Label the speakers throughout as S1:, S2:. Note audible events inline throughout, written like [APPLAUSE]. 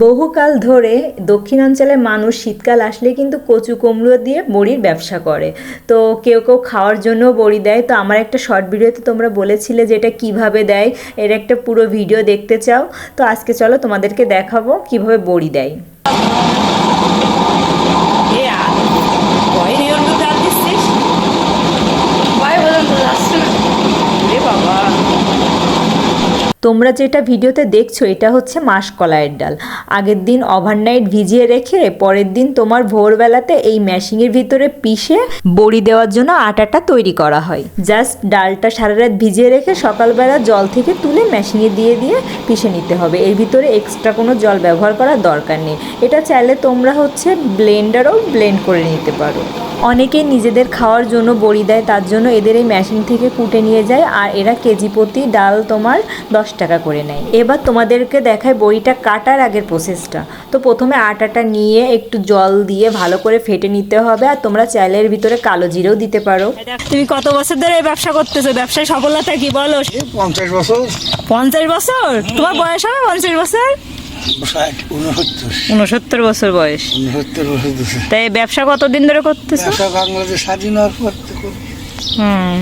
S1: বহুকাল ধরে দক্ষিণাঞ্চলের মানুষ শীতকাল আসলে কিন্তু কচু কুমড়ো দিয়ে বড়ির ব্যবসা করে। তো কেউ কেউ খাওয়ার জন্য বড়ি দেয়। তো আমার একটা শর্ট ভিডিওতে তোমরা বলেছিলে যে এটা কীভাবে দেয়। এর একটা পুরো ভিডিও দেখতে চাও। তো আজকে চলো তোমাদেরকে দেখাবো কীভাবে বড়ি দেয়
S2: এ আর ভয় নেই অন্য ডাল দিচ্ছিস
S3: ভয় পর্যন্ত যাচ্ছে না
S2: রে বাবা
S1: তোমরা যেটা ভিডিওতে দেখছ, এটা হচ্ছে মাসকলাইয়ের ডাল। আগের দিন ওভারনাইট ভিজিয়ে রেখে পরের দিন তোমার ভোরবেলাতে এই ম্যাশিংয়ের ভিতরে পিষে বড়ি দেওয়ার জন্য আটাটা তৈরি করা হয়। জাস্ট ডালটা সারা রাত ভিজিয়ে রেখে সকালবেলা জল থেকে তুলে মেশিনে দিয়ে দিয়ে পিষে নিতে হবে। এর ভিতরে এক্সট্রা কোনো জল ব্যবহার করার দরকার নেই। এটা চাইলে তোমরা হচ্ছে ব্লেন্ডারও ব্লেন্ড করে নিতে পারো। অনেকেই নিজেদের খাওয়ার জন্য বড়ি দেয় তার জন্য এদের এই মেশিন থেকে কুটে নিয়ে যায় আর এরা কেজি প্রতি ডাল তোমার দশ টাকা করে নেয়। এবার তোমাদেরকে দেখায় বড়িটা কাটার আগের প্রসেসটা তো প্রথমে আটাটা নিয়ে একটু জল দিয়ে ভালো করে ফেটে নিতে হবে আর তোমরা চাইলের ভিতরে কালো জিরেও দিতে পারো।
S2: তুমি কত বছর ধরে এই ব্যবসা করতেছো? ব্যবসায় সফলতা কি বলো?
S4: পঞ্চাশ বছর।
S2: পঞ্চাশ বছর? তোমার বয়স হবে পঞ্চাশ বছর?
S4: উনসত্তর
S2: বছর বয়স।
S4: উনসত্তর বছর
S2: তাই ব্যবসা কতদিন ধরে করতেছো?
S4: ব্যবসা বাংলাদেশ স্বাধীন হওয়ার পর
S2: হুম।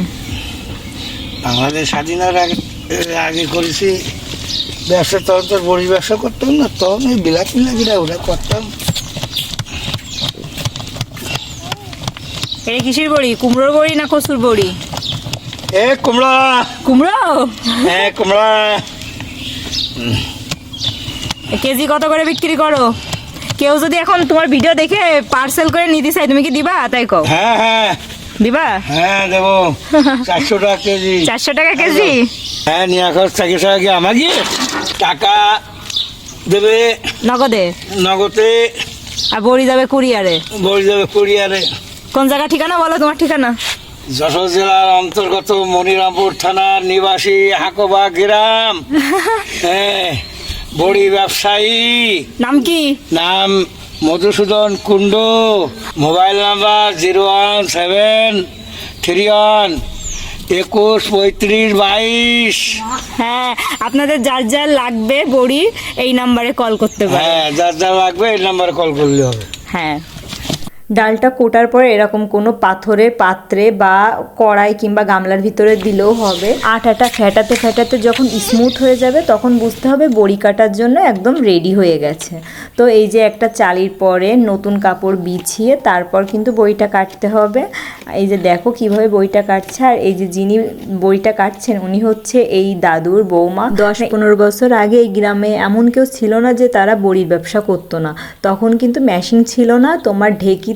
S4: বাংলাদেশ স্বাধীন হওয়ার আগে আগে করেছি ব্যবসা তখন তো বড়ি ব্যবসা করতাম না তখন ওই বিলাত মিলাকিরা ওরা করতাম।
S2: এটা কিসের বড়ি কুমড়োর বড়ি না কচুর বড়ি?
S4: এ কুমড়া।
S2: কুমড়ো?
S4: হ্যাঁ কুমড়া।
S2: কেজি কত করে বিক্রি করো? কেউ যদি এখন তোমার ভিডিও দেখে পার্সেল করে নিতে চাই তুমি কি দিবা? তাই কও।
S4: হ্যাঁ হ্যাঁ।
S2: দিবা?
S4: হ্যাঁ দেবো। [LAUGHS] চারশো টাকা কেজি।
S2: চারশো টাকা কেজি?
S4: হ্যাঁ নিয়ে খরচ থাকে আগে আমাকে? টাকা দেবে।
S2: নগদে?
S4: নগদে।
S2: আর বড়ি যাবে কুরিয়ারে?
S4: বড়ি দেবে কুরিয়ারে।
S2: কোন জায়গা ঠিকানা বলো তোমার ঠিকানা?
S4: যশোর জেলার অন্তর্গত মনিরামপুর থানার নিবাসী হাকোবা গ্রাম। [LAUGHS] হ্যাঁ। বড়ি ব্যবসায়ী।
S2: নাম কি?
S4: নাম Madhusudan Kundu. Mobile number zero one seven three one একুশ পঁয়ত্রিশ বাইশ।
S2: হ্যাঁ আপনাদের যার যার লাগবে বড়ি এই নাম্বারে কল করতে পারে
S4: হ্যাঁ যার যা লাগবে এই নাম্বারে কল করলে হবে।
S2: হ্যাঁ।
S1: ডালটা কোটার পরে এরকম কোনো পাথরের পাত্রে বা কড়াই কিংবা গামলার ভিতরে দিলেও হবে। আটাটা ফেটাতে ফেটাতে যখন স্মুথ হয়ে যাবে, তখন বুঝতে হবে বড়ি কাটার জন্য একদম রেডি হয়ে গেছে। তো এই যে একটা চালির পরে নতুন কাপড় বিছিয়ে তারপর কিন্তু বইটা কাটতে হবে। এই যে দেখো কীভাবে বইটা কাটছে, আর এই যে যিনি বইটা কাটছেন, উনি হচ্ছে এই দাদুর বৌমা। দশ পনেরো বছর আগে এই গ্রামে এমন কেউ ছিল না যে তারা বড়ির ব্যবসা করতো না। তখন কিন্তু মেশিন ছিল না, তোমার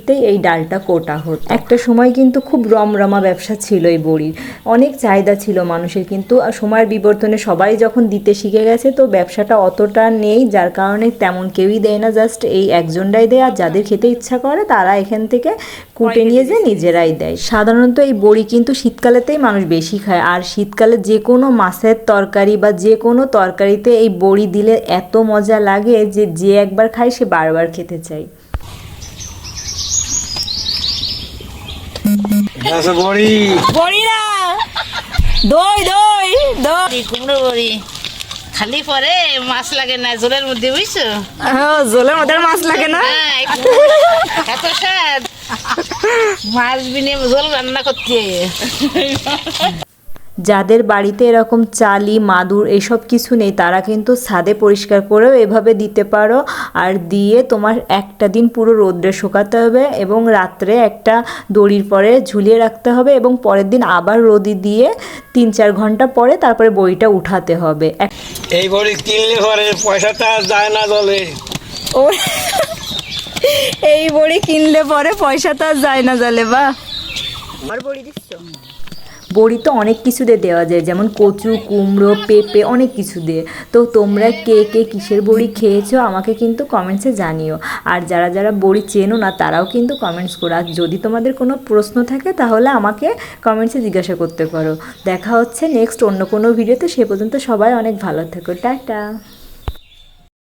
S1: ঢেকিতেই এই ডালটা কোটা হতো। একটা সময় কিন্তু খুব রমরমা ব্যবসা ছিল এই বড়ির। অনেক চাহিদা ছিল মানুষের কিন্তু সময়ের বিবর্তনে সবাই যখন দিতে শিখে গেছে তো ব্যবসাটা অতটা নেই যার কারণে তেমন কেউই দেয় না জাস্ট এই একজনটাই দেয় আর যাদের খেতে ইচ্ছা করে তারা এখান থেকে কুটে নিয়ে যে নিজেরাই দেয়। সাধারণত এই বড়ি কিন্তু শীতকালেতেই মানুষ বেশি খায় আর শীতকালে যে কোনো মাছের তরকারি বা যে কোনো তরকারিতে এই বড়ি দিলে এত মজা লাগে যে যে একবার খায় সে বারবার খেতে চায়।
S4: বড়ি
S2: বড়ি। না দই দই দই।
S3: কুমড়ো বড়ি। খালি পরে মাছ লাগে না জলের মধ্যে বুঝছ?
S2: ও, জলের মধ্যে মাছ লাগে না।
S3: হ্যাঁ, এত স্বাদ। মাছ বিনে জল রান্না করতে
S1: যাদের বাড়িতে এরকম চালি মাদুর এসব কিছু নেই তারা কিন্তু ছাদে পরিষ্কার করেও এভাবে দিতে পারো। আর দিয়ে তোমার একটা দিন পুরো রোদ্রে শুকাতে হবে এবং রাত্রে একটা দড়ির পরে ঝুলিয়ে রাখতে হবে এবং পরের দিন আবার রোদি দিয়ে তিন চার ঘণ্টা পরে তারপরে বইটা উঠাতে হবে।
S4: এই বড়ি কিনলে পরে পয়সাটা যায় না দলে
S2: ও এই বড়ি কিনলে পরে পয়সা তো আর যায় না জলে বা। আর বড়ি দিচ্ছ?
S1: বড়ি তো অনেক কিছু দিয়ে দেওয়া যায়, যেমন কচু, কুমড়ো, পেঁপে অনেক কিছু দিয়ে। তো তোমরা কে কে কিসের বড়ি খেয়েছো আমাকে কিন্তু কমেন্টসে জানিও। আর যারা যারা বড়ি চেনো না, তারাও কিন্তু কমেন্টস করো। আর যদি তোমাদের কোনো প্রশ্ন থাকে, তাহলে আমাকে কমেন্টসে জিজ্ঞাসা করতে পারো। দেখা হচ্ছে নেক্সট অন্য কোনো ভিডিওতে সে পর্যন্ত সবাই অনেক ভালো থেকো। টাটা!